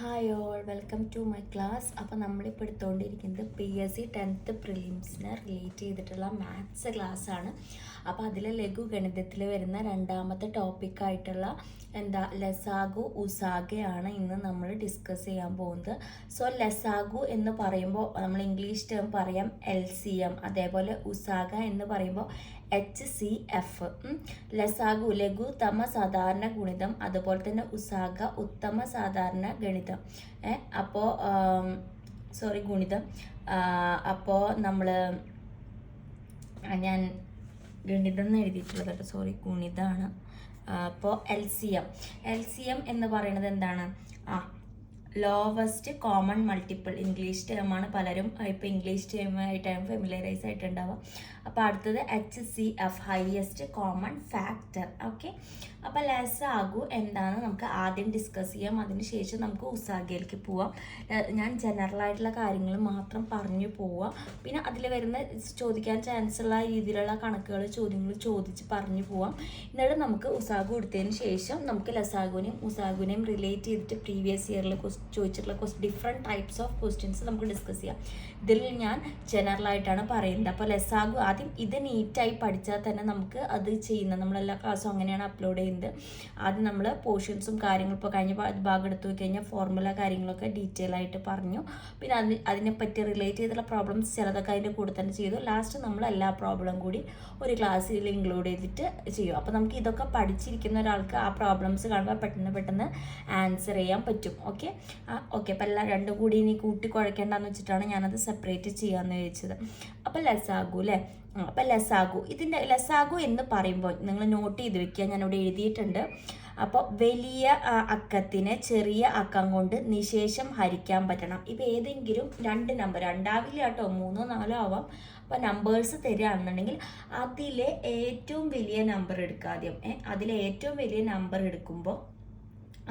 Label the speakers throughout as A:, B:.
A: Hi all welcome to my class അപ്പോൾ നമ്മളിപ്പോൾ എടുത്തുകൊണ്ടിരിക്കുന്നത് പി എസ് സി ടെൻത്ത് പ്രിലിംസിനെ റിലേറ്റ് ചെയ്തിട്ടുള്ള മാത്സ് ക്ലാസ് ആണ്. അപ്പോൾ അതിൽ ലഘു ഗണിതത്തിൽ വരുന്ന രണ്ടാമത്തെ ടോപ്പിക്കായിട്ടുള്ള എന്താ ലസാഗു ഉസാഗയാണ് ഇന്ന് നമ്മൾ ഡിസ്കസ് ചെയ്യാൻ പോകുന്നത്. സോ ലസാഗു എന്ന് പറയുമ്പോൾ നമ്മൾ ഇംഗ്ലീഷ് ടേം പറയാം എൽ സി എം അതേപോലെ ഉസാഗ എന്ന് പറയുമ്പോൾ എച്ച് സി എഫ് ലസാഗു ലഘു തമ സാധാരണ ഗുണിതം അതുപോലെ തന്നെ ഉസാഗ ഉത്തമ സാധാരണ ഗണിതം. ഏഹ് അപ്പോൾ സോറി ഗുണിതം. അപ്പോൾ നമ്മൾ ഞാൻ ഗണിതം എന്ന് എഴുതിയിട്ടുള്ളത് കേട്ടോ. സോറി ഗുണിതമാണ് അപ്പോൾ L C M L C M എന്ന് പറയുന്നത് എന്താണ്? ആ ലോവസ്റ്റ് കോമൺ മൾട്ടിപ്പിൾ ഇംഗ്ലീഷ് ടേമാണ് പലരും ഇപ്പോൾ ഇംഗ്ലീഷ് ടേമായിട്ടാണ് ഫെമിലറൈസ് ആയിട്ടുണ്ടാവുക. അപ്പോൾ അടുത്തത് H C F highest common factor okay അപ്പോൾ ആകൂ എന്താണ്? നമുക്ക് ആദ്യം ഡിസ്കസ് ചെയ്യാം. അതിന് ശേഷം നമുക്ക് ഉസാഗയിലേക്ക് പോവാം. ഞാൻ ജനറൽ ആയിട്ടുള്ള കാര്യങ്ങൾ മാത്രം പറഞ്ഞു പോവാം. പിന്നെ അതിൽ വരുന്ന ചോദിക്കാൻ ചാൻസ് ഉള്ള രീതിയിലുള്ള കണക്കുകൾ ചോദ്യങ്ങൾ ചോദിച്ച് പറഞ്ഞു പോവാം. എന്നിട്ട് നമുക്ക് ഉസാഗു എടുത്തതിന് ശേഷം നമുക്ക് ലസാഗുവിനെയും ഉസാഗുവിനെയും റിലേറ്റ് ചെയ്തിട്ട് പ്രീവിയസ് ഇയറിൽ ചോദിച്ചിട്ടുള്ള ഡിഫറെന്റ് ടൈപ്സ് ഓഫ് ക്വസ്റ്റ്യൻസ് നമുക്ക് ഡിസ്കസ് ചെയ്യാം. ഇതിൽ ഞാൻ ജനറലായിട്ടാണ് പറയുന്നത്. അപ്പോൾ ലസാഗു ആദ്യം ഇത് നീറ്റായി പഠിച്ചാൽ തന്നെ നമുക്ക് അത് ചെയ്യുന്നത് നമ്മളെല്ലാ ക്ലാസ്സും അങ്ങനെയാണ് അപ്ലോഡ് ചെയ്യുന്നത്. ആദ്യം നമ്മൾ പോർഷൻസും കാര്യങ്ങളും ഇപ്പോൾ കഴിഞ്ഞ ഭാഗം എടുത്തു കഴിഞ്ഞാൽ ഫോർമുല കാര്യങ്ങളൊക്കെ ഡീറ്റെയിൽ ആയിട്ട് പറഞ്ഞു. പിന്നെ അതിന് അതിനെപ്പറ്റി റിലേറ്റ് ചെയ്തിട്ടുള്ള പ്രോബ്ലംസ് ചിലതൊക്കെ അതിന്റെ കൂടെ തന്നെ ചെയ്തു. ലാസ്റ്റ് നമ്മൾ എല്ലാ പ്രോബ്ലം കൂടി ഒരു ക്ലാസ്സിൽ ഇൻക്ലൂഡ് ചെയ്തിട്ട് ചെയ്യും. അപ്പോൾ നമുക്ക് ഇതൊക്കെ പഠിച്ചിരിക്കുന്ന ഒരാൾക്ക് ആ പ്രോബ്ലംസ് കാണുമ്പോൾ പെട്ടെന്ന് പെട്ടെന്ന് ആൻസർ ചെയ്യാൻ പറ്റും. ഓക്കെ ഓക്കെ അപ്പം എല്ലാം രണ്ടും കൂടി ഇനി കൂട്ടി കുഴക്കേണ്ടെന്ന് വെച്ചിട്ടാണ് ഞാനത് സെപ്പറേറ്റ് ചെയ്യാമെന്ന് ചോദിച്ചത് അപ്പം ലസാഗു അല്ലേ അപ്പം ലസാഗു ഇതിന്റെ ലസാഗു എന്ന് പറയുമ്പോൾ നിങ്ങൾ നോട്ട് ചെയ്ത് വെക്കുക ഞാനിവിടെ എഴുതിയിട്ടുണ്ട്. അപ്പോൾ വലിയ അക്കത്തിനെ ചെറിയ അക്കം കൊണ്ട് നിശേഷം ഹരിക്കാൻ പറ്റണം. ഇപ്പം ഏതെങ്കിലും രണ്ട് നമ്പർ രണ്ടാവില്ല കേട്ടോ മൂന്നോ നാലോ ആവാം. അപ്പോൾ നമ്പേഴ്സ് തരികയാണെന്നുണ്ടെങ്കിൽ അതിലെ ഏറ്റവും വലിയ നമ്പർ എടുക്കുക ആദ്യം. അതിലെ ഏറ്റവും വലിയ നമ്പർ എടുക്കുമ്പോൾ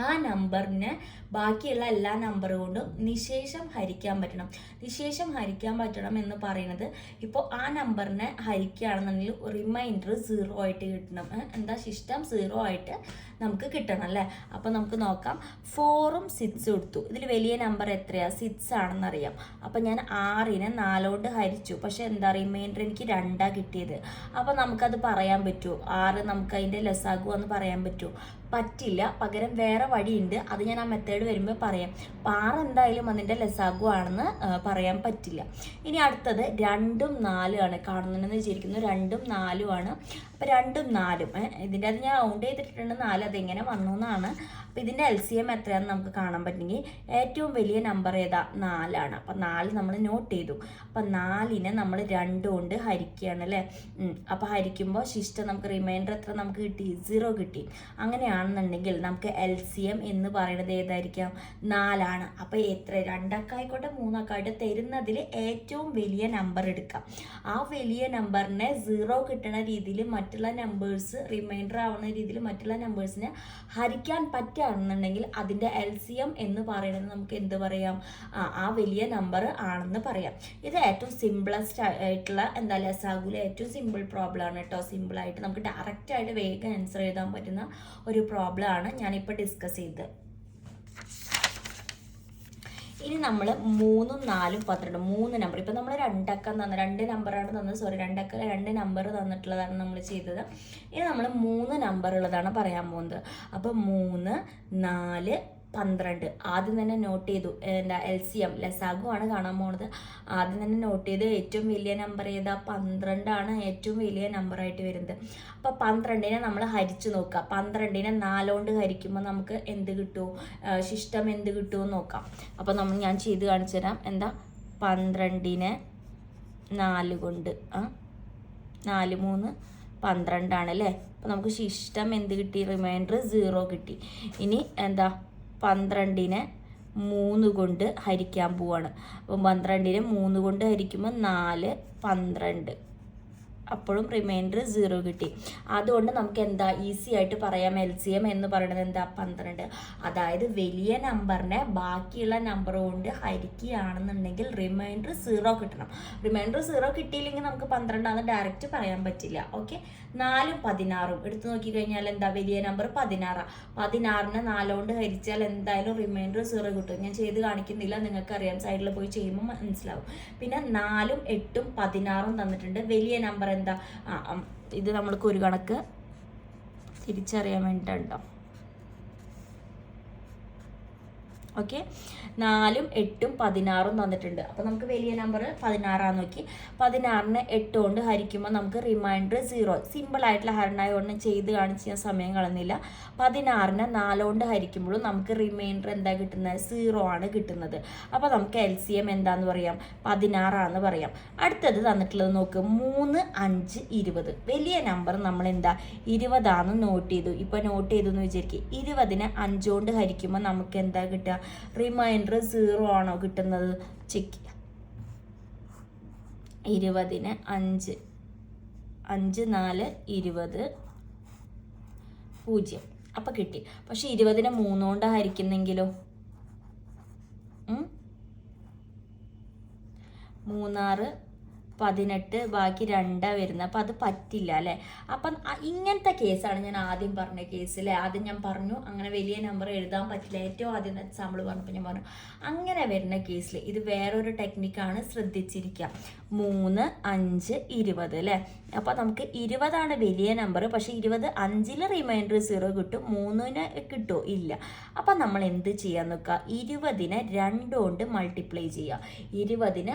A: ആ നമ്പറിന് ബാക്കിയുള്ള എല്ലാ നമ്പർ കൊണ്ടും നിശേഷം ഹരിക്കാൻ പറ്റണം. നിശേഷം ഹരിക്കാൻ പറ്റണം എന്ന് പറയുന്നത് ഇപ്പോൾ ആ നമ്പറിനെ ഹരിക്കുകയാണെന്നുണ്ടെങ്കിൽ റിമൈൻഡർ സീറോ ആയിട്ട് കിട്ടണം. എന്താ ശിഷ്ടം സീറോ ആയിട്ട് നമുക്ക് കിട്ടണം അല്ലേ? അപ്പോൾ നമുക്ക് നോക്കാം. ഫോറും സിക്സും എടുത്തു. ഇതിൽ വലിയ നമ്പർ എത്രയാണ് സിക്സ് ആണെന്നറിയാം. അപ്പോൾ ഞാൻ ആറിനെ നാലോണ്ട് ഹരിച്ചു. പക്ഷേ എന്താ റിമൈൻഡർ എനിക്ക് രണ്ടാണ് കിട്ടിയത്. അപ്പോൾ നമുക്കത് പറയാൻ പറ്റുമോ ആറ് നമുക്ക് അതിന്റെ ലെസ്സാകുമോ എന്ന് പറയാൻ പറ്റുമോ പറ്റില്ല. പകരം വേറെ വഴിയുണ്ട്. അത് ഞാൻ ആ മെത്തേഡ് വരുമ്പോൾ പറയാം പാറ എന്തായാലും അതിന്റെ ലസാഗു ആണെന്ന് പറയാൻ പറ്റില്ല. ഇനി അടുത്തത് രണ്ടും നാലും ആണ് കാണുന്നുണ്ടെന്ന് വിചാരിക്കുന്നു. രണ്ടും നാലും ആണ് അപ്പോൾ രണ്ടും നാലും. ഇതിന്റെ അത് ഞാൻ റൗണ്ട് ചെയ്തിട്ടുണ്ട് നാല് അതെങ്ങനെ വന്നു എന്നാണ് അപ്പോൾ ഇതിന്റെ എൽ സി എം എത്രയാണെന്ന് നമുക്ക് കാണാൻ പറ്റുമെങ്കിൽ ഏറ്റവും വലിയ നമ്പർ ഏതാ? നാലാണ്. അപ്പം നാല് നമ്മൾ നോട്ട് ചെയ്തു. അപ്പം നാലിനെ നമ്മൾ രണ്ട് കൊണ്ട് ഹരിക്കുകയാണ് അല്ലേ? അപ്പോൾ ഹരിക്കുമ്പോൾ ശിഷ്ട നമുക്ക് റിമൈൻഡർ എത്ര നമുക്ക് കിട്ടി? സീറോ കിട്ടി. അങ്ങനെയാണെന്നുണ്ടെങ്കിൽ നമുക്ക് എൽ സി എം എന്ന് പറയുന്നത് ഏതായിരിക്കാം? നാലാണ്. അപ്പോൾ എത്ര? രണ്ടക്കായിക്കോട്ടെ മൂന്നക്കായിട്ട് തരുന്നതിൽ ഏറ്റവും വലിയ നമ്പർ എടുക്കാം. ആ വലിയ നമ്പറിനെ സീറോ കിട്ടുന്ന രീതിയിൽ മറ്റുള്ള നമ്പേഴ്സ് റിമൈൻഡർ ആവുന്ന രീതിയിൽ മറ്റുള്ള നമ്പേഴ്സിനെ ഹരിക്കാൻ പറ്റുകയാണെന്നുണ്ടെങ്കിൽ അതിന്റെ എൽ സി എം എന്ന് പറയുന്നത് നമുക്ക് എന്ത് പറയാം? ആ വലിയ നമ്പർ ആണെന്ന് പറയാം. ഇത് ഏറ്റവും സിമ്പിളസ്റ്റ് ആയിട്ടുള്ള എന്താ ലസാഗുല ഏറ്റവും സിമ്പിൾ പ്രോബ്ലം ആണ് കേട്ടോ. സിമ്പിളായിട്ട് നമുക്ക് ഡയറക്റ്റായിട്ട് വേഗം ആൻസർ എഴുതാൻ പറ്റുന്ന ഒരു പ്രോബ്ലം ആണ് ഞാനിപ്പോൾ ഡിസ്കസ് ചെയ്തത്. ഇനി നമ്മൾ മൂന്നും നാലും പന്ത്രണ്ട് മൂന്ന് നമ്പർ ഇപ്പം നമ്മൾ രണ്ടക്കം തന്ന. രണ്ട് നമ്പറാണ് തന്നത്. സോറി രണ്ടക്ക രണ്ട് നമ്പർ തന്നിട്ടുള്ളതാണ് നമ്മൾ ചെയ്തത്. ഇനി നമ്മൾ മൂന്ന് നമ്പർ ഉള്ളതാണ് പറയാൻ പോകുന്നത്. അപ്പോൾ മൂന്ന് നാല് പന്ത്രണ്ട്. ആദ്യം തന്നെ നോട്ട് ചെയ്തു. എന്താ എൽ സി എം ലസാഗു ആണ് കാണാൻ പോണത്. ആദ്യം തന്നെ നോട്ട് ചെയ്ത് ഏറ്റവും വലിയ നമ്പർ ഏതാ? പന്ത്രണ്ടാണ് ഏറ്റവും വലിയ നമ്പറായിട്ട് വരുന്നത്. അപ്പോൾ പന്ത്രണ്ടിനെ നമ്മൾ ഹരിച്ചു നോക്കുക പന്ത്രണ്ടിനെ നാലോണ്ട് ഹരിക്കുമ്പോൾ നമുക്ക് എന്ത് കിട്ടുമോ ശിഷ്ടം എന്ത് കിട്ടുമോ നോക്കാം. അപ്പോൾ നമ്മൾ ഞാൻ ചെയ്ത് കാണിച്ചു തരാം. എന്താ? പന്ത്രണ്ടിനെ നാല് കൊണ്ട് ആ നാല് മൂന്ന് പന്ത്രണ്ടാണ് അല്ലേ? അപ്പോൾ നമുക്ക് ശിഷ്ടം എന്ത് കിട്ടി? റിമൈൻഡർ സീറോ കിട്ടി. ഇനി എന്താ? പന്ത്രണ്ടിനെ മൂന്ന് കൊണ്ട് ഹരിക്കാൻ പോവാണ്. അപ്പം പന്ത്രണ്ടിനെ മൂന്ന് കൊണ്ട് ഹരിക്കുമ്പോൾ നാല് പന്ത്രണ്ട്. അപ്പോഴും റിമൈൻഡർ സീറോ കിട്ടി. അതുകൊണ്ട് നമുക്ക് എന്താ ഈസി ആയിട്ട് പറയാം എൽ സി എം എന്ന് പറയുന്നത് എന്താ? പന്ത്രണ്ട്. അതായത് വലിയ നമ്പറിനെ ബാക്കിയുള്ള നമ്പർ കൊണ്ട് ഹരിക്കുകയാണെന്നുണ്ടെങ്കിൽ റിമൈൻഡർ സീറോ കിട്ടണം. റിമൈൻഡർ സീറോ കിട്ടിയില്ലെങ്കിൽ നമുക്ക് പന്ത്രണ്ടാന്ന് ഡയറക്റ്റ് പറയാൻ പറ്റില്ല. ഓക്കെ നാലും പതിനാറും. എടുത്തു നോക്കി കഴിഞ്ഞാൽ എന്താ വലിയ നമ്പർ പതിനാറാണ് പതിനാറിനെ നാലുകൊണ്ട് ഹരിച്ചാൽ എന്തായാലും റിമൈൻഡർ സീറോ കിട്ടും. ഞാൻ ചെയ്ത് കാണിക്കുന്നില്ല. നിങ്ങൾക്ക് അറിയാം സൈഡിൽ പോയി ചെയ്യുമ്പോൾ മനസ്സിലാവും. പിന്നെ നാലും എട്ടും പതിനാറും തന്നിട്ടുണ്ട്. വലിയ നമ്പർ എന്താ? ഇത് നമ്മൾക്ക് ഒരു കണക്ക് തിരിച്ചറിയാൻ വേണ്ടിയിട്ടുണ്ടോ ഓക്കെ? നാലും എട്ടും പതിനാറും തന്നിട്ടുണ്ട്. അപ്പോൾ നമുക്ക് വലിയ നമ്പർ പതിനാറാന്ന് നോക്കി. പതിനാറിന് എട്ട് കൊണ്ട് ഹരിക്കുമ്പോൾ നമുക്ക് റിമൈൻഡർ സീറോ സിമ്പിൾ ആയിട്ടുള്ള ഒന്ന് ചെയ്ത് കാണിച്ച് ഞാൻ സമയം കളഞ്ഞില്ല. പതിനാറിന് നാലുകൊണ്ട് ഹരിക്കുമ്പോഴും നമുക്ക് റിമൈൻഡർ എന്താ കിട്ടുന്നത്? സീറോ ആണ് കിട്ടുന്നത്. അപ്പോൾ നമുക്ക് എൽ സി എം എന്താന്ന് പറയാം? പതിനാറാന്ന് പറയാം. അടുത്തത് തന്നിട്ടുള്ളത് നോക്ക്. മൂന്ന് അഞ്ച് ഇരുപത്. വലിയ നമ്പർ നമ്മൾ എന്താ ഇരുപതാന്ന് നോട്ട് ചെയ്തു. ഇപ്പോൾ നോട്ട് ചെയ്തു എന്ന് വിചാരിക്കുക ഇരുപതിന് അഞ്ചുകൊണ്ട് ഹരിക്കുമ്പോൾ നമുക്ക് എന്താ കിട്ടുക? റിമൈൻഡർ സീറോ ആണോ കിട്ടുന്നത്? ചെക്ക് ഇരുപതിന് അഞ്ച്. അഞ്ച് നാല് ഇരുപത് പൂജ്യം. അപ്പം കിട്ടി. പക്ഷെ ഇരുപതിനെ മൂന്നുകൊണ്ട്? മൂന്നാറ് പതിനെട്ട് ബാക്കി രണ്ടാ വരുന്നത് അപ്പം അത് പറ്റില്ല അല്ലേ? അപ്പം ഇങ്ങനത്തെ കേസാണ് ഞാൻ ആദ്യം പറഞ്ഞ കേസ് അല്ലേ ആദ്യം ഞാൻ പറഞ്ഞു അങ്ങനെ വലിയ നമ്പർ എഴുതാൻ പറ്റില്ല. ഏറ്റവും ആദ്യം എക്സാമ്പിൾ പറഞ്ഞപ്പോൾ ഞാൻ പറഞ്ഞു അങ്ങനെ വരുന്ന കേസിൽ ഇത് വേറൊരു ടെക്നിക്കാണ് ശ്രദ്ധിച്ചിരിക്കുക മൂന്ന് അഞ്ച് ഇരുപത് അല്ലേ? അപ്പോൾ നമുക്ക് ഇരുപതാണ് വലിയ നമ്പർ പക്ഷേ ഇരുപത് അഞ്ചിൽ റിമൈൻഡർ സീറോ കിട്ടും മൂന്നിന് കിട്ടുമോ ഇല്ല. അപ്പോൾ നമ്മൾ എന്ത് ചെയ്യാൻ നോക്കുക ഇരുപതിനെ രണ്ട് കൊണ്ട് മൾട്ടിപ്ലൈ ചെയ്യുക ഇരുപതിന്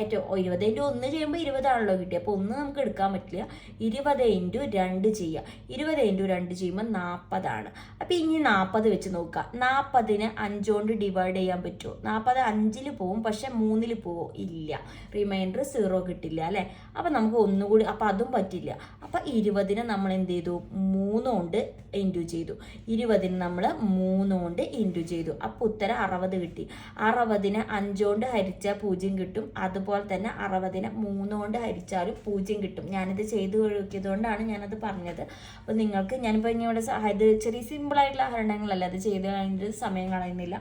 A: ഏറ്റവും ഇരുപത് ഇന്റു ഒന്ന് ചെയ്യുമ്പോൾ ഇരുപതാണല്ലോ കിട്ടിയത് അപ്പോൾ ഒന്ന് നമുക്ക് എടുക്കാൻ പറ്റില്ല. ഇരുപത് ഇന്റു രണ്ട് ചെയ്യുക ഇരുപത് ഇന്റു രണ്ട് ചെയ്യുമ്പോൾ നാൽപ്പതാണ് അപ്പോൾ ഇനി നാൽപ്പത് വെച്ച് നോക്കുക നാൽപ്പതിന് അഞ്ചുകൊണ്ട് ഡിവൈഡ് ചെയ്യാൻ പറ്റുമോ? നാൽപ്പത് അഞ്ചിൽ പോവും പക്ഷെ മൂന്നിൽ പോവോ ഇല്ല. റിമൈൻഡർ സീറോ കിട്ടില്ല അല്ലേ? അപ്പം നമുക്ക് ഒന്നുകൂടി അപ്പം അതും പറ്റില്ല അപ്പം ഇരുപതിന് നമ്മൾ എന്ത് ചെയ്തു? മൂന്ന് കൊണ്ട് ഇന്റു ചെയ്തു. ഇരുപതിന് നമ്മൾ മൂന്ന് കൊണ്ട് ഇന്റു ചെയ്തു. അപ്പോൾ ഉത്തരം അറുപത് കിട്ടി. അറുപതിന് അഞ്ചുകൊണ്ട് ഹരിച്ചാൽ പൂജ്യം കിട്ടും. അതുപോലെ തന്നെ അറുപതിന് മൂന്ന് കൊണ്ട് ഹരിച്ചാലും പൂജ്യം കിട്ടും. ഞാനിത് ചെയ്തു നോക്കിയതുകൊണ്ടാണ് ഞാനത് പറഞ്ഞത്. അപ്പോൾ നിങ്ങൾക്ക് ഞാനിപ്പോൾ ഇനി ഇവിടെ ഇത് ചെറിയ സിമ്പിളായിട്ടുള്ള ഹരണങ്ങളല്ല അത് ചെയ്ത് കഴിഞ്ഞിട്ട് സമയം കളയുന്നില്ല.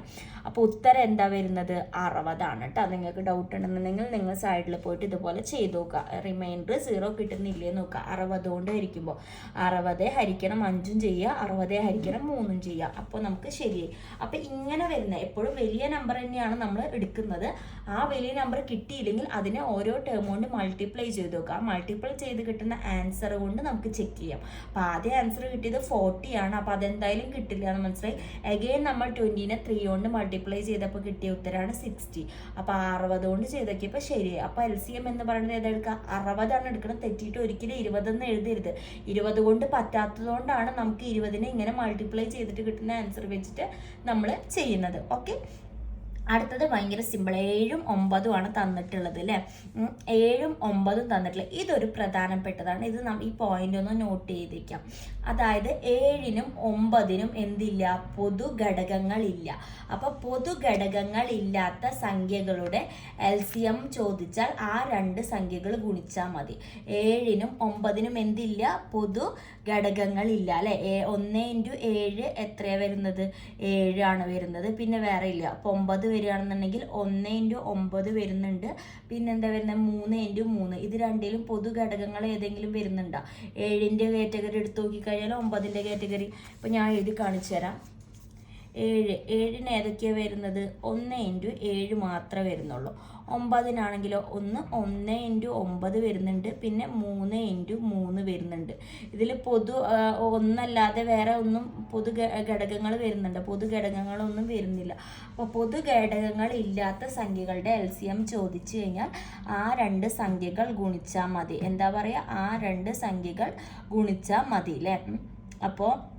A: അപ്പോൾ ഉത്തരം എന്താ വരുന്നത്? അറുപതാണ് കേട്ടോ നിങ്ങൾക്ക് ഡൗട്ട് ഉണ്ടെന്നുണ്ടെങ്കിൽ നിങ്ങൾ സൈഡിൽ പോയിട്ട് ഇതുപോലെ ചെയ്തു നോക്കുക. റിമൈൻഡർ സീറോ കിട്ടുന്നില്ലേ നോക്കുക അറുപത് കൊണ്ട് ഹരിക്കുമ്പോൾ അറുപത് ഹരിക്കണം അഞ്ചും ചെയ്യുക അറുപത് ഹരിക്കണം മൂന്നും ചെയ്യുക. അപ്പോൾ നമുക്ക് ശരിയായി. അപ്പോൾ ഇങ്ങനെ വരുന്ന എപ്പോഴും വലിയ നമ്പർ തന്നെയാണ് നമ്മൾ എടുക്കുന്നത്. ആ വലിയ നമ്പർ കിട്ടിയില്ലെങ്കിൽ അതിനെ ഓരോ ടേം കൊണ്ട് മൾട്ടിപ്ലൈ ചെയ്ത് നോക്കുക ആ മൾട്ടിപ്ലൈ ചെയ്ത് കിട്ടുന്ന ആൻസർ കൊണ്ട് നമുക്ക് ചെക്ക് ചെയ്യാം. അപ്പോൾ ആദ്യം ആൻസർ കിട്ടിയത് ഫോർട്ടി ആണ്. അപ്പോൾ അതെന്തായാലും കിട്ടില്ല എന്ന് മനസ്സിലായി. അഗെയിൻ നമ്മൾ ട്വന്റീനെ ത്രീ കൊണ്ട് മൾട്ടിപ്ലൈ ചെയ്തപ്പോൾ കിട്ടിയ ഉത്തരമാണ് സിക്സ്റ്റി അപ്പോൾ അറുപത് കൊണ്ട് ചെയ്തൊക്കെ ഇപ്പോൾ ശരിയായി. അപ്പോൾ എൽ സി എം എന്ന് പറയുന്നത് ഏതാ എടുക്കുക? അറുപതാണ് എടുക്കണം തെറ്റിയിട്ട് ഒരിക്കലും ഇരുപതെന്ന് എഴുതരുത്. ഇരുപത് കൊണ്ട് പറ്റാത്തതുകൊണ്ടാണ് നമുക്ക് ഇരുപതിനെ ഇങ്ങനെ മൾട്ടിപ്ലൈ ചെയ്തിട്ട് കിട്ടുന്ന ആൻസർ വെച്ചിട്ട് നമ്മൾ ചെയ്യുന്നത്. ഓക്കെ അടുത്തത് ഭയങ്കര സിമ്പിൾ ഏഴും ഒമ്പതും ആണ് തന്നിട്ടുള്ളത് അല്ലേ ഏഴും ഒമ്പതും തന്നിട്ടുള്ളത് ഇതൊരു പ്രധാനപ്പെട്ടതാണ്. ഇത് നമ്മൾ ഈ പോയിന്റ് ഒന്ന് നോട്ട് ചെയ്തിരിക്കാം. അതായത് ഏഴിനും ഒമ്പതിനും എന്തില്ല? പൊതു ഘടകങ്ങളില്ല അപ്പോൾ പൊതു ഘടകങ്ങളില്ലാത്ത സംഖ്യകളുടെ എൽ സി എം ചോദിച്ചാൽ ആ രണ്ട് സംഖ്യകൾ ഗുണിച്ചാൽ മതി. ഏഴിനും ഒമ്പതിനും എന്തില്ല? പൊതു ഘടകങ്ങളില്ല അല്ലെ? ഒന്ന് ഇന്റു ഏഴ് എത്രയാണ് വരുന്നത്? ഏഴാണ് വരുന്നത്. പിന്നെ വേറെ ഇല്ല. അപ്പോൾ ഒമ്പത് വരികയാണെന്നുണ്ടെങ്കിൽ ഒന്ന് ഇന്റു ഒമ്പത് വരുന്നുണ്ട്. പിന്നെ എന്താ വരുന്നത് മൂന്ന് ഇന്റു മൂന്ന്. ഇത് രണ്ടിലും പൊതു ഘടകങ്ങൾ ഏതെങ്കിലും വരുന്നുണ്ടോ? ഏഴിന്റെ കാറ്റഗറി എടുത്ത് നോക്കിക്കഴിഞ്ഞാൽ ഒമ്പതിന്റെ കാറ്റഗറി ഇപ്പം ഞാൻ എഴുതി കാണിച്ചു തരാം. ഏഴ് ഏഴിന് ഏതൊക്കെയാണ് വരുന്നത്? ഒന്ന് ഇന്റു ഏഴ് മാത്രമേ വരുന്നുള്ളൂ. ഒമ്പതിനാണെങ്കിലോ ഒന്ന് ഒന്ന് ഇന്റു ഒമ്പത് വരുന്നുണ്ട്. പിന്നെ മൂന്ന് ഇന്റു മൂന്ന് വരുന്നുണ്ട്. ഇതിൽ പൊതു ഒന്നല്ലാതെ വേറെ ഒന്നും പൊതു ഘടകങ്ങൾ വരുന്നുണ്ട്. പൊതു ഘടകങ്ങളൊന്നും വരുന്നില്ല. അപ്പോൾ പൊതു ഘടകങ്ങൾ ഇല്ലാത്ത സംഖ്യകളുടെ എൽ സി എം ചോദിച്ചു കഴിഞ്ഞാൽ ആ രണ്ട് സംഖ്യകൾ ഗുണിച്ചാൽ മതി. എന്താ പറയുക ആ രണ്ട് സംഖ്യകൾ ഗുണിച്ചാൽ മതി അല്ലേ അപ്പോൾ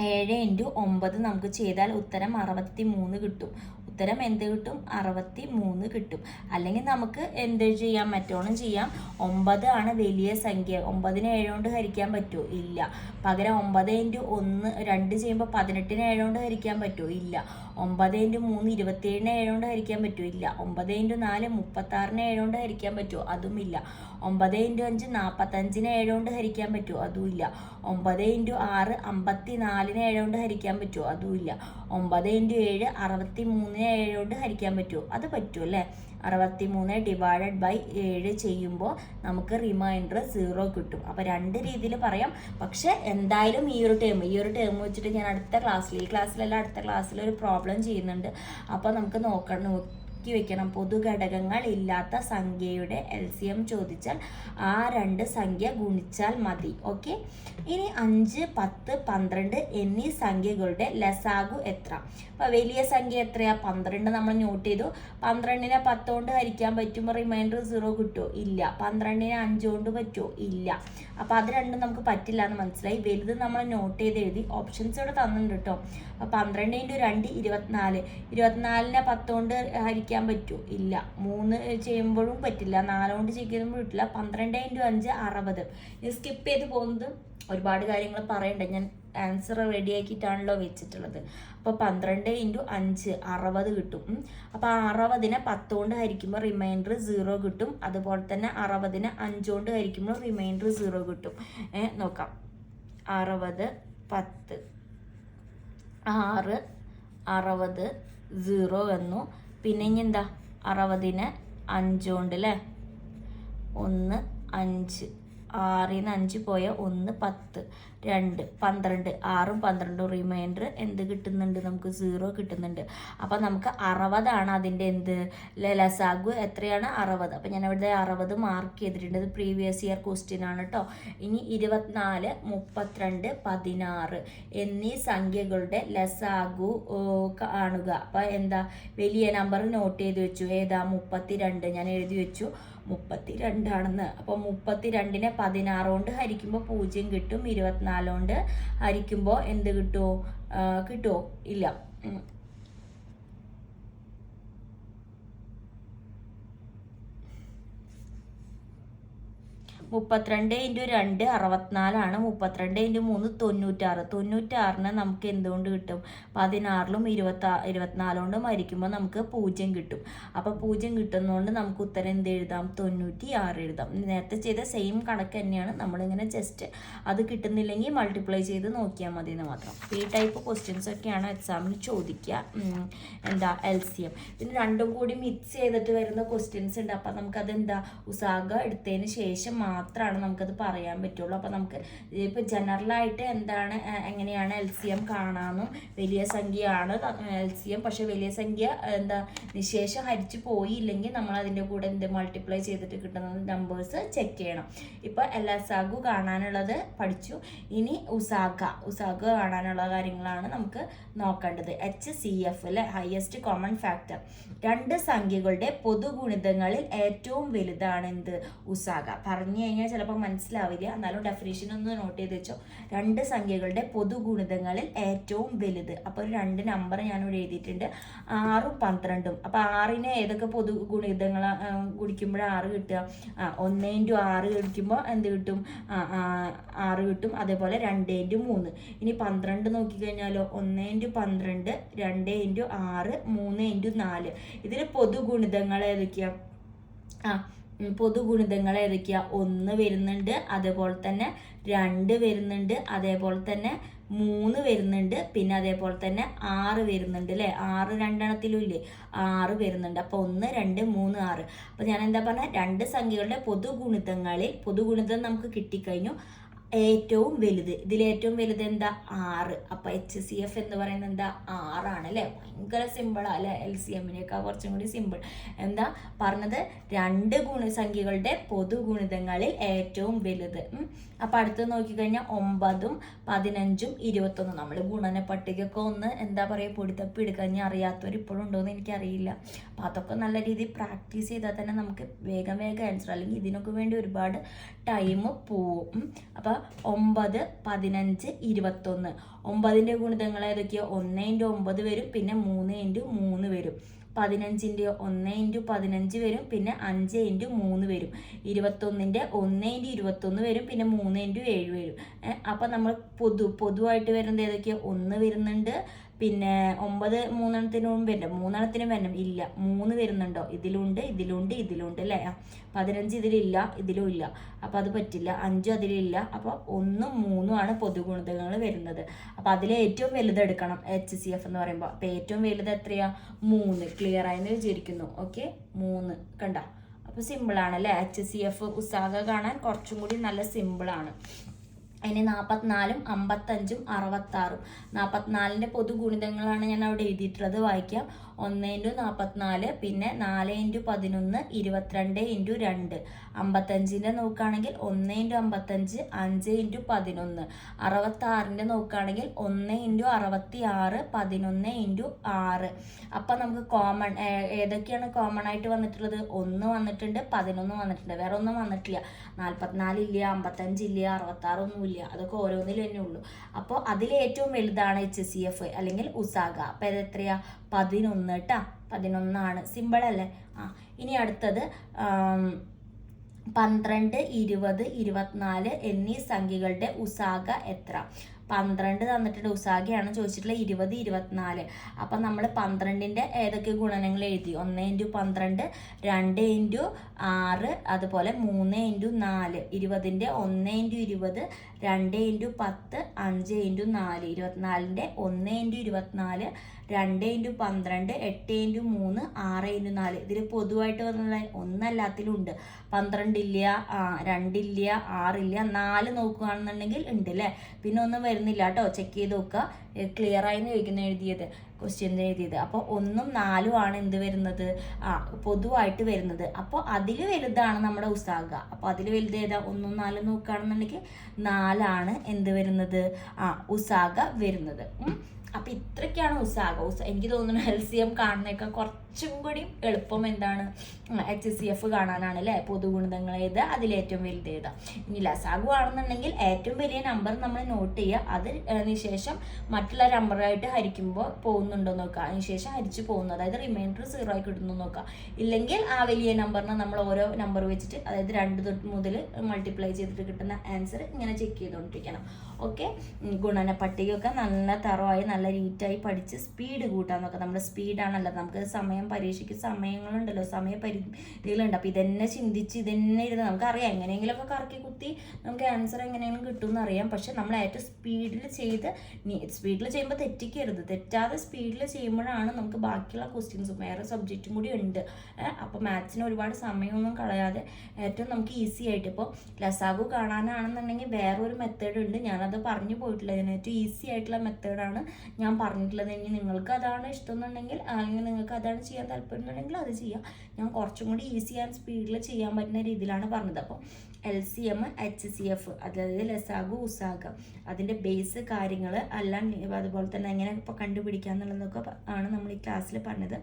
A: ഏഴ് ഇന്റു ഒമ്പത് നമുക്ക് ചെയ്താൽ ഉത്തരം അറുപത്തി മൂന്ന് കിട്ടും. ഉത്തരം എന്ത് കിട്ടും? അറുപത്തി മൂന്ന് കിട്ടും. അല്ലെങ്കിൽ നമുക്ക് എന്ത് ചെയ്യാം? മറ്റോണം ചെയ്യാം. ഒമ്പത് ആണ് വലിയ സംഖ്യ. ഒമ്പതിനെ ഏഴ് കൊണ്ട് ഹരിക്കാൻ പറ്റുമോ? ഇല്ല. പകരം ഒമ്പത് ഇന്റു ഒന്ന് രണ്ട് ചെയ്യുമ്പോൾ പതിനെട്ടിന് ഏഴ് കൊണ്ട് ഹരിക്കാൻ പറ്റുമോ? ഇല്ല. ഒമ്പത് ഇന്റു മൂന്ന് ഇരുപത്തിയേഴിന് ഏഴ് കൊണ്ട് ഹരിക്കാൻ പറ്റുമോ? ഇല്ല. ഒമ്പത് ഇന്റു നാല് മുപ്പത്താറിന് ഏഴ് കൊണ്ട് ഹരിക്കാൻ പറ്റുമോ? അതും ഇല്ല. ഒമ്പത് ഇന്റു അഞ്ച് നാൽപ്പത്തഞ്ചിന് ഏഴ് കൊണ്ട് ഹരിക്കാൻ പറ്റുമോ അതും ഇല്ല ഒമ്പത് ഇന്റു ആറ് അമ്പത്തി നാലിന് ഏഴ് കൊണ്ട് ഹരിക്കാൻ പറ്റുമോ അതും ഇല്ല ഒമ്പത് ഇന്റു ഏഴ് അറുപത്തി മൂന്നിന് ഏഴ് കൊണ്ട് ഹരിക്കാൻ പറ്റുമോ അത് പറ്റുമോ അല്ലേ? അറുപത്തി മൂന്ന് ഡിവൈഡഡ് ബൈ ഏഴ് ചെയ്യുമ്പോൾ നമുക്ക് റിമൈൻഡർ സീറോ കിട്ടും. അപ്പോൾ രണ്ട് രീതിയിൽ പറയാം. പക്ഷേ എന്തായാലും ഈ ഒരു ടേം ഈ ഒരു ടേം വെച്ചിട്ട് ഞാൻ അടുത്ത ക്ലാസ്സിൽ ഈ ക്ലാസ്സിലല്ല അടുത്ത ക്ലാസ്സിൽ ഒരു പ്രോബ്ലം ചെയ്യുന്നുണ്ട്. അപ്പോൾ നമുക്ക് നോക്കണം നോക്കി വെക്കണം പൊതുഘടകങ്ങൾ ഇല്ലാത്ത സംഖ്യയുടെ എൽ സി എം ചോദിച്ചാൽ ആ രണ്ട് സംഖ്യ ഗുണിച്ചാൽ മതി. ഓക്കെ? ഇനി അഞ്ച് പത്ത് പന്ത്രണ്ട് എന്നീ സംഖ്യകളുടെ ലസാഗു എത്ര? അപ്പോൾ വലിയ സംഖ്യ എത്രയാ? പന്ത്രണ്ട് നമ്മൾ നോട്ട് ചെയ്തു. പന്ത്രണ്ടിനെ പത്ത് കൊണ്ട് ഹരിക്കാൻ പറ്റുമ്പോൾ റിമൈൻഡർ സീറോ കിട്ടുമോ ഇല്ല. പന്ത്രണ്ടിനെ അഞ്ച് കൊണ്ട് പറ്റുമോ ഇല്ല. അപ്പോൾ അത് രണ്ടും നമുക്ക് പറ്റില്ല എന്ന് മനസ്സിലായി. വലുത് നമ്മൾ നോട്ട് ചെയ്ത് എഴുതി ഓപ്ഷൻസ് ഇവിടെ തന്നിട്ടുണ്ട് കേട്ടോ അപ്പോൾ പന്ത്രണ്ട് ഇന്റു രണ്ട് ഇരുപത്തിനാല്. ഇരുപത്തിനാലിനെ പത്ത് കൊണ്ട് ഹരിക്കാൻ പറ്റുമോ? ഇല്ല. മൂന്ന് ചെയ്യുമ്പോഴും പറ്റില്ല. നാല് കൊണ്ട് ചെയ്യുമ്പോഴും പറ്റില്ല. പന്ത്രണ്ട് ഇന്റു അഞ്ച് അറുപത്. ഇത് സ്കിപ്പ് ചെയ്ത് പോകുന്നത് ഒരുപാട് കാര്യങ്ങൾ പറയണ്ട. ഞാൻ ആൻസർ റെഡിയാക്കിയിട്ടാണല്ലോ വെച്ചിട്ടുള്ളത്. അപ്പോൾ പന്ത്രണ്ട് ഇന്റു അഞ്ച് അറുപത് കിട്ടും. അപ്പോൾ അറുപതിനെ പത്ത് കൊണ്ട് ഹരിക്കുമ്പോൾ റിമൈൻഡർ സീറോ കിട്ടും. അതുപോലെ തന്നെ അറുപതിനെ അഞ്ച് കൊണ്ട് ഹരിക്കുമ്പോൾ റിമൈൻഡർ സീറോ കിട്ടും. നോക്കാം. അറുപത് പത്ത്. ആറ് അറുപത് സീറോ വന്നു. പിന്നെ ഇനി എന്താ? അറുപതിന് അഞ്ചുകൊണ്ട് അല്ലേ ഒന്ന് അഞ്ച്. ആറിൽ നിന്ന് അഞ്ച് പോയ ഒന്ന് പത്ത് രണ്ട് പന്ത്രണ്ട് ആറും പന്ത്രണ്ടും റിമൈൻഡർ എന്ത് കിട്ടുന്നുണ്ട്? നമുക്ക് സീറോ കിട്ടുന്നുണ്ട്. അപ്പം നമുക്ക് അറുപതാണ് അതിന്റെ എന്ത്? ലസാഗു എത്രയാണ്? അറുപത്. അപ്പം ഞാൻ ഇവിടെ അറുപത് മാർക്ക് ചെയ്തിട്ടുണ്ട്. ഇത് പ്രീവിയസ് ഇയർ ക്വസ്റ്റ്യൻ ആണ് കേട്ടോ ഇനി ഇരുപത്തിനാല് മുപ്പത്തിരണ്ട് പതിനാറ് എന്നീ സംഖ്യകളുടെ ലസാഗു കാണുക. അപ്പം എന്താ? വലിയ നമ്പർ നോട്ട് ചെയ്ത് വെച്ചു. ഏതാ? മുപ്പത്തിരണ്ട്. ഞാൻ എഴുതി വെച്ചു. മുപ്പത്തി രണ്ടാണെന്ന് അപ്പോൾ മുപ്പത്തി രണ്ടിനെ പതിനാറ് കൊണ്ട് ഹരിക്കുമ്പോൾ പൂജ്യം കിട്ടും ഇരുപത്തിനാല് കൊണ്ട് ഹരിക്കുമ്പോൾ എന്ത് കിട്ടുമോ കിട്ടുമോ ഇല്ല. മുപ്പത്തിരണ്ട് ഇന്റു രണ്ട് അറുപത്തിനാലാണ്. മുപ്പത്തിരണ്ട് ഇന്റു മൂന്ന് തൊണ്ണൂറ്റാറ്. തൊണ്ണൂറ്റാറിന് നമുക്ക് എന്തുകൊണ്ട് കിട്ടും? പതിനാറിലും ഇരുപത്താ ഇരുപത്തിനാലുകൊണ്ട് മരിക്കുമ്പോൾ നമുക്ക് പൂജ്യം കിട്ടും. അപ്പോൾ പൂജ്യം കിട്ടുന്നതുകൊണ്ട് നമുക്ക് ഉത്തരം എന്ത് എഴുതാം? തൊണ്ണൂറ്റി ആറ് എഴുതാം. നേരത്തെ ചെയ്ത സെയിം കണക്ക് തന്നെയാണ് നമ്മളിങ്ങനെ ജസ്റ്റ് അത് കിട്ടുന്നില്ലെങ്കിൽ മൾട്ടിപ്ലൈ ചെയ്ത് നോക്കിയാൽ മതി എന്ന് മാത്രം. ഈ ടൈപ്പ് ക്വസ്റ്റ്യൻസ് ഒക്കെയാണ് എക്സാമിന് ചോദിക്കുക. എന്താ എൽ സി എം പിന്നെ രണ്ടും കൂടി മിക്സ് ചെയ്തിട്ട് വരുന്ന ക്വസ്റ്റ്യൻസ് ഉണ്ട്. അപ്പോൾ നമുക്കത് എന്താ ഉസാഗ എടുത്തതിന് ശേഷം മാത്രമാണ് നമുക്കത് പറയാൻ പറ്റുള്ളൂ. അപ്പം നമുക്ക് ഇപ്പോൾ ജനറലായിട്ട് എന്താണ് എങ്ങനെയാണ് എൽ സി എം കാണാമെന്നും വലിയ സംഖ്യയാണ് എൽ സി എം പക്ഷേ വലിയ സംഖ്യ എന്താ നിശേഷം ഹരിച്ചു പോയില്ലെങ്കിൽ നമ്മൾ അതിന്റെ കൂടെ എന്ത് മൾട്ടിപ്ലൈ ചെയ്തിട്ട് കിട്ടുന്ന നമ്പേഴ്സ് ചെക്ക് ചെയ്യണം. ഇപ്പോൾ എൽ എസ് ആഗു കാണാനുള്ളത് പഠിച്ചു. ഇനി ഉസാഗ ഉസാഗ കാണാനുള്ള കാര്യങ്ങളാണ് നമുക്ക് നോക്കേണ്ടത്. എച്ച് സി എഫ് അല്ലെ ഹയസ്റ്റ് കോമൺ ഫാക്ടർ രണ്ട് സംഖ്യകളുടെ പൊതുഗുണിതങ്ങളിൽ ഏറ്റവും വലുതാണ് എന്ത് ഉസാഗ. പറഞ്ഞു കഴിഞ്ഞാൽ ചിലപ്പോൾ മനസ്സിലാവില്ല. എന്നാലും ഡെഫിനേഷൻ ഒന്ന് നോട്ട് ചെയ്ത് വെച്ചോ. രണ്ട് സംഖ്യകളുടെ പൊതുഗുണിതങ്ങളിൽ ഏറ്റവും വലുത്. അപ്പോൾ ഒരു രണ്ട് നമ്പർ ഞാനിവിടെ എഴുതിയിട്ടുണ്ട്. ആറും പന്ത്രണ്ടും. അപ്പോൾ ആറിന് ഏതൊക്കെ പൊതു ഗുണിതങ്ങൾ കുടിക്കുമ്പോഴാണ് ആറ് കിട്ടുക? ഒന്ന് ഇന്റു ആറ് കുടിക്കുമ്പോൾ എന്ത് കിട്ടും? ആറ് കിട്ടും. അതേപോലെ രണ്ട് ഇന്റു മൂന്ന്. ഇനി പന്ത്രണ്ട് നോക്കിക്കഴിഞ്ഞാലോ? ഒന്ന് ഇന്റു പന്ത്രണ്ട് രണ്ട് ഇന്റു ആറ് മൂന്ന് ഇന്റു നാല്. ഇതിൽ പൊതുഗുണിതങ്ങൾ ഏതൊക്കെയാണ് ആ ഉം, പൊതുഗുണിതങ്ങൾ ഏതൊക്കെയാ? ഒന്ന് വരുന്നുണ്ട് അതേപോലെ തന്നെ രണ്ട് വരുന്നുണ്ട് അതേപോലെ തന്നെ മൂന്ന് വരുന്നുണ്ട് പിന്നെ അതേപോലെ തന്നെ ആറ് വരുന്നുണ്ട് അല്ലേ? ആറ് രണ്ടെണ്ണത്തിലും ഇല്ലേ ആറ് വരുന്നുണ്ട്. അപ്പോൾ ഒന്ന് രണ്ട് മൂന്ന് ആറ്. അപ്പോൾ ഞാൻ എന്താ പറഞ്ഞ? രണ്ട് സംഖ്യകളുടെ പൊതുഗുണിതങ്ങളിൽ പൊതുഗുണിതം നമുക്ക് കിട്ടിക്കഴിഞ്ഞു. ഏറ്റവും വലുത്. ഇതിൽ ഏറ്റവും വലുത് എന്താ? ആറ്. അപ്പൊ എച്ച് സി എഫ് എന്ന് പറയുന്നത് എന്താ? ആറാണ് അല്ലേ ഭയങ്കര സിമ്പിളാണ് അല്ലേ? എൽ സി എമ്മിനേക്കാൾ കുറച്ചും കൂടി സിമ്പിൾ എന്താ? പറഞ്ഞത് രണ്ട് ഗുണസംഖ്യകളുടെ പൊതുഗുണിതങ്ങളിൽ ഏറ്റവും വലുത്. അപ്പൊ അടുത്ത് നോക്കിക്കഴിഞ്ഞാൽ ഒമ്പതും പതിനഞ്ചും ഇരുപത്തൊന്നും. നമ്മൾ ഗുണന പട്ടികയൊക്കെ ഒന്ന് എന്താ പറയുക പൊടിത്തപ്പി എടുക്കാൻ അറിയാത്തവർ ഇപ്പോഴും ഉണ്ടോയെന്ന് എനിക്കറിയില്ല. അപ്പൊ അതൊക്കെ നല്ല രീതിയിൽ പ്രാക്ടീസ് ചെയ്താൽ തന്നെ നമുക്ക് വേഗം വേഗം ആൻസർ അല്ലെങ്കിൽ ഇതിനൊക്കെ വേണ്ടി ഒരുപാട് ടൈം പോവും. അപ്പോൾ ഒമ്പത് പതിനഞ്ച് ഇരുപത്തൊന്ന്. ഒമ്പതിന്റെ ഗുണിതങ്ങൾ ഏതൊക്കെയോ? ഒന്ന് ഇന്റു ഒമ്പത് വരും പിന്നെ മൂന്ന് ഇന്റു മൂന്ന് വരും. പതിനഞ്ചിന്റെ ഒന്ന് ഇന്റു പതിനഞ്ച് വരും പിന്നെ അഞ്ച് ഇന്റു മൂന്ന് വരും. ഇരുപത്തൊന്നിന്റെ ഒന്ന് ഇന്റു ഇരുപത്തൊന്ന് വരും പിന്നെ മൂന്ന് ഇന്റു ഏഴ് വരും. അപ്പം നമ്മൾ പൊതു പൊതുവായിട്ട് വരുന്നത് ഏതൊക്കെയാണ് ഒന്ന് വരുന്നുണ്ട് പിന്നെ ഒമ്പത് മൂന്നെണ്ണത്തിന് മുമ്പ് വരണം മൂന്നെണ്ണത്തിനും വരണം ഇല്ല. മൂന്ന് വരുന്നുണ്ടോ? ഇതിലുണ്ട് ഇതിലുണ്ട് ഇതിലുണ്ട് അല്ലേ? പതിനഞ്ച് ഇതിലില്ല ഇതിലും ഇല്ല. അപ്പോൾ അത് പറ്റില്ല. അഞ്ചും അതിലില്ല. അപ്പോൾ ഒന്നും മൂന്നും ആണ് പൊതുഗുണിതങ്ങൾ വരുന്നത്. അപ്പോൾ അതിൽ ഏറ്റവും വലുത് എടുക്കണം എച്ച് സി എഫ് എന്ന് പറയുമ്പോൾ അപ്പോൾ ഏറ്റവും വലുത് എത്രയാ? മൂന്ന്. ക്ലിയർ ആയെന്ന് വിചാരിക്കുന്നു. ഓക്കെ മൂന്ന്. കണ്ട? അപ്പോൾ സിമ്പിളാണ് അല്ലേ? എച്ച് സി എഫ് ഉസാഗ കാണാൻ കുറച്ചും കൂടി നല്ല സിമ്പിളാണ് ഇനി നാൽപ്പത്തിനാലും അമ്പത്തഞ്ചും അറുപത്താറും. നാൽപ്പത്തിനാലിന്റെ പൊതു ഗുണിതങ്ങളാണ് ഞാൻ അവിടെ എഴുതിയിട്ടുള്ളത്. വായിക്കാം. ഒന്ന് ഇന്റു നാൽപ്പത്തിനാല് പിന്നെ നാല് ഇന്റു പതിനൊന്ന് ഇരുപത്തിരണ്ട് ഇന്റു രണ്ട്. അമ്പത്തഞ്ചിന്റെ നോക്കുകയാണെങ്കിൽ ഒന്ന് ഇന്റു അമ്പത്തഞ്ച് അഞ്ച് ഇന്റു പതിനൊന്ന്. അറുപത്താറിന്റെ നോക്കുകയാണെങ്കിൽ ഒന്ന് ഇന്റു അറുപത്തി ആറ് പതിനൊന്ന് ഇന്റു ആറ്. അപ്പം നമുക്ക് കോമൺ ഏതൊക്കെയാണ് കോമൺ ആയിട്ട് വന്നിട്ടുള്ളത്? ഒന്ന് വന്നിട്ടുണ്ട് പതിനൊന്ന് വന്നിട്ടുണ്ട്. വേറെ ഒന്നും വന്നിട്ടില്ല. നാൽപ്പത്തിനാലില്ല അമ്പത്തഞ്ചില്ല അറുപത്താറൊന്നും ഇല്ല അതൊക്കെ ഓരോന്നിൽ തന്നെ ഉള്ളൂ. അപ്പോൾ അതിൽ ഏറ്റവും വലുതാണ് എച്ച് സി എഫ് അല്ലെങ്കിൽ ഉസാഗ. അപ്പം ഇത് എത്രയാ? പതിനൊന്ന്. കേട്ടാ. പതിനൊന്നാണ്. സിമ്പിൾ അല്ലേ? ആ ഇനി അടുത്തത് പന്ത്രണ്ട് ഇരുപത് ഇരുപത്തിനാല് എന്നീ സംഖ്യകളുടെ ഉസാഗ എത്ര? പന്ത്രണ്ട് തന്നിട്ടുണ്ട്. ഉസാഗയാണ് ചോദിച്ചിട്ടുള്ളത് ഇരുപത് ഇരുപത്തിനാല്. അപ്പം നമ്മൾ പന്ത്രണ്ടിന്റെ ഏതൊക്കെ ഗുണനങ്ങൾ എഴുതി? ഒന്ന് ഇന്റു പന്ത്രണ്ട് രണ്ട് ഇന്റു ആറ് അതുപോലെ മൂന്ന് ഇന്റു നാല്. ഇരുപതിന്റെ ഒന്ന് ഇന്റു ഇരുപത് രണ്ട് ഇന്റു പത്ത് അഞ്ച് ഇന്റു നാല്. ഇരുപത്തിനാലിന്റെ ഒന്ന് ഇന്റു ഇരുപത്തിനാല് രണ്ട് ഇന്റു പന്ത്രണ്ട് എട്ട് ഇന്റു മൂന്ന് ആറ് ഇന്റു നാല്. ഇതിൽ പൊതുവായിട്ട് വന്നുള്ള ഒന്നല്ലാത്തിലും ഉണ്ട് പന്ത്രണ്ടില്ല രണ്ടില്ല ആറില്ല നാല് നോക്കുകയാണെന്നുണ്ടെങ്കിൽ ഉണ്ട് അല്ലേ പിന്നെ ഒന്നും വരുന്നില്ല കേട്ടോ. ചെക്ക് ചെയ്ത് നോക്കുക. ക്ലിയർ ആയി എന്ന് ചോദിക്കുന്ന എഴുതിയത് ക്വസ്റ്റ്യൻ എഴുതിയത്. അപ്പോൾ ഒന്നും നാലും ആണ് എന്ത് വരുന്നത്? ആ പൊതുവായിട്ട് വരുന്നത്. അപ്പോൾ അതിൽ വലുതാണ് നമ്മുടെ ഉസാഗ. അപ്പോൾ അതിൽ വലുത് ഏതാ? ഒന്നും നാലും നോക്കുകയാണെന്നുണ്ടെങ്കിൽ നാലാണ് എന്ത് വരുന്നത്? ആ ഉസാഗ വരുന്നത്. അപ്പൊ ഇത്രയ്ക്കാണ് ഉസ എനിക്ക് തോന്നുന്നു എൽ സി എം കാണുന്നേക്കാൾ കുറച്ചും കൂടി എളുപ്പം എന്താണ്? എച്ച് സി എഫ് കാണാനാണ് അല്ലേ? പൊതുഗുണിതങ്ങൾ ഏത്? അതിലേറ്റവും വലുത് ഏതാ ഇനി ലസാഗു ആണെന്നുണ്ടെങ്കിൽ ഏറ്റവും വലിയ നമ്പർ നമ്മൾ നോട്ട് ചെയ്യുക. അതിന് ശേഷം മറ്റുള്ള നമ്പറായിട്ട് ഹരിക്കുമ്പോൾ പോകുന്നുണ്ടോ നോക്കുക. അതിന് ശേഷം ഹരിച്ചു പോകുന്നു. അതായത് റിമൈൻഡർ സീറോ ആയി കിട്ടുന്നു നോക്കുക. ഇല്ലെങ്കിൽ ആ വലിയ നമ്പറിനെ നമ്മൾ ഓരോ നമ്പർ വെച്ചിട്ട് അതായത് രണ്ട് തൊട്ട് മുതൽ മൾട്ടിപ്ലൈ ചെയ്തിട്ട് കിട്ടുന്ന ആൻസർ ഇങ്ങനെ ചെക്ക് ചെയ്തുകൊണ്ടിരിക്കണം. ഓക്കെ ഗുണന പട്ടികയൊക്കെ നല്ല തറവായി നല്ല നീറ്റായി പഠിച്ച് സ്പീഡ് കൂട്ടാൻ നോക്കാം നമ്മുടെ സ്പീഡാണല്ലോ നമുക്ക് സമയം പരീക്ഷയ്ക്ക് സമയങ്ങളുണ്ടല്ലോ സമയ പരിധികളുണ്ട് അപ്പോൾ ഇതന്നെ ചിന്തിച്ച് ഇതന്നെ ഇരുന്ന് നമുക്കറിയാം എങ്ങനെയെങ്കിലുമൊക്കെ കറക്കി കുത്തി നമുക്ക് ആൻസർ എങ്ങനെയെങ്കിലും കിട്ടുമെന്ന് അറിയാം. പക്ഷെ നമ്മൾ ഏറ്റവും സ്പീഡിൽ ചെയ്ത് സ്പീഡിൽ ചെയ്യുമ്പോൾ തെറ്റിക്കരുത്. തെറ്റാതെ സ്പീഡിൽ ചെയ്യുമ്പോഴാണ് നമുക്ക് ബാക്കിയുള്ള ക്വസ്റ്റ്യൻസും വേറെ സബ്ജക്റ്റും കൂടി ഉണ്ട്. അപ്പോൾ മാത്സിന് ഒരുപാട് സമയമൊന്നും കളയാതെ ഏറ്റവും നമുക്ക് ഈസി ആയിട്ട് ഇപ്പോൾ ലസാഗു കാണാനാണെന്നുണ്ടെങ്കിൽ വേറെ ഒരു മെത്തേഡ് ഉണ്ട്. ഞാനത് പറഞ്ഞു പോയിട്ടില്ല. ഇതിന് ഏറ്റവും ഈസി ആയിട്ടുള്ള മെത്തേഡാണ് ഞാൻ പറഞ്ഞിട്ടുള്ളത്. ഇനി നിങ്ങൾക്ക് അതാണ് ഇഷ്ടം എന്നുണ്ടെങ്കിൽ അല്ലെങ്കിൽ നിങ്ങൾക്ക് അതാണ് ചെയ്യാൻ താല്പര്യം ഉണ്ടെങ്കിൽ അത് ചെയ്യാം. ഞാൻ കുറച്ചും കൂടി ഈസി ആൻഡ് സ്പീഡിൽ ചെയ്യാൻ പറ്റുന്ന രീതിയിലാണ് പറഞ്ഞത്. അപ്പോൾ L C M H C F അതായത് ലസാഗു ഉസാഗ. അതിന്റെ ബേസ് കാര്യങ്ങൾ എല്ലാം അതുപോലെ തന്നെ എങ്ങനെ ഇപ്പോൾ കണ്ടുപിടിക്കുക എന്നുള്ളതൊക്കെ ആണ് നമ്മൾ ഈ ക്ലാസ്സിൽ പറഞ്ഞത്.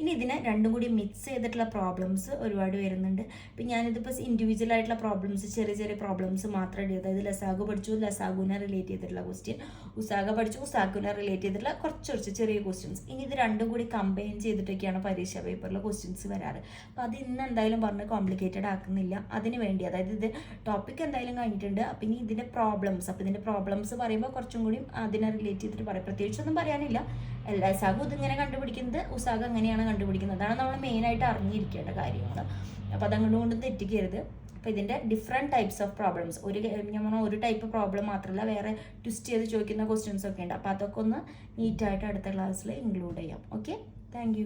A: ഇനി ഇതിനെ രണ്ടും കൂടി മിക്സ് ചെയ്തിട്ടുള്ള പ്രോബ്ലംസ് ഒരുപാട് വരുന്നുണ്ട്. ഇപ്പം ഞാനിതിപ്പോൾ ഇൻഡിവിജ്വൽ ആയിട്ടുള്ള പ്രോബ്ലംസ് ചെറിയ ചെറിയ പ്രോബ്ലംസ് മാത്രം എഴുതി അതായത് ലസാഗു പഠിച്ചു ലസാഗുവിനെ റിലേറ്റ് ചെയ്തിട്ടുള്ള ക്വസ്റ്റ്യൻ ഉസാഗ പഠിച്ചു ഉസാഗുവിനെ റിലേറ്റ് ചെയ്തിട്ടുള്ള കുറച്ച് കുറച്ച് ചെറിയ ക്വസ്റ്റ്യൻസ് ഇനി ഇത് രണ്ടും കൂടി കമ്പൈൻ ചെയ്തിട്ടൊക്കെയാണ് പരീക്ഷാ പേപ്പറിലെ ക്വസ്റ്റ്യൻസ് വരാറ്. അപ്പോൾ അത് ഇന്ന് എന്തായാലും പറഞ്ഞ് കോംപ്ലിക്കേറ്റഡ് ആക്കുന്നില്ല. അതിന് വേണ്ടി അതായത് ഇത് ടോപ്പിക് എന്തായാലും കഴിഞ്ഞിട്ടുണ്ട്. അപ്പം ഇനി ഇതിന്റെ പ്രോബ്ലംസ് അപ്പം ഇതിന്റെ പ്രോബ്ലംസ് പറയുമ്പോൾ കുറച്ചും കൂടി അതിനെ റിലേറ്റ് ചെയ്തിട്ട് പറയും. പ്രത്യേകിച്ചൊന്നും പറയാനില്ല. എല്ലാ സാഗു ഇതിങ്ങനെ കണ്ടുപിടിക്കുന്നത് ഉസാഗ് എങ്ങനെയാണ് കണ്ടുപിടിക്കുന്നത്. അതാണ് നമ്മൾ മെയിനായിട്ട് അറിഞ്ഞിരിക്കേണ്ട കാര്യങ്ങൾ അപ്പോൾ അതങ്ങോട്ട് കൊണ്ട് തെറ്റിക്കരുത്. അപ്പോൾ ഇതിന്റെ ഡിഫറെന്റ് ടൈപ്സ് ഓഫ് പ്രോബ്ലംസ് ഒരു ഞാൻ പറഞ്ഞാൽ ഒരു ടൈപ്പ് പ്രോബ്ലം മാത്രമല്ല വേറെ ട്വിസ്റ്റ് ചെയ്ത് ചോദിക്കുന്ന ക്വസ്റ്റ്യൻസ് ഒക്കെ ഉണ്ട്. അപ്പോൾ അതൊക്കെ ഒന്ന് നീറ്റായിട്ട് അടുത്ത ക്ലാസ്സിൽ ഇൻക്ലൂഡ് ചെയ്യാം. Okay thank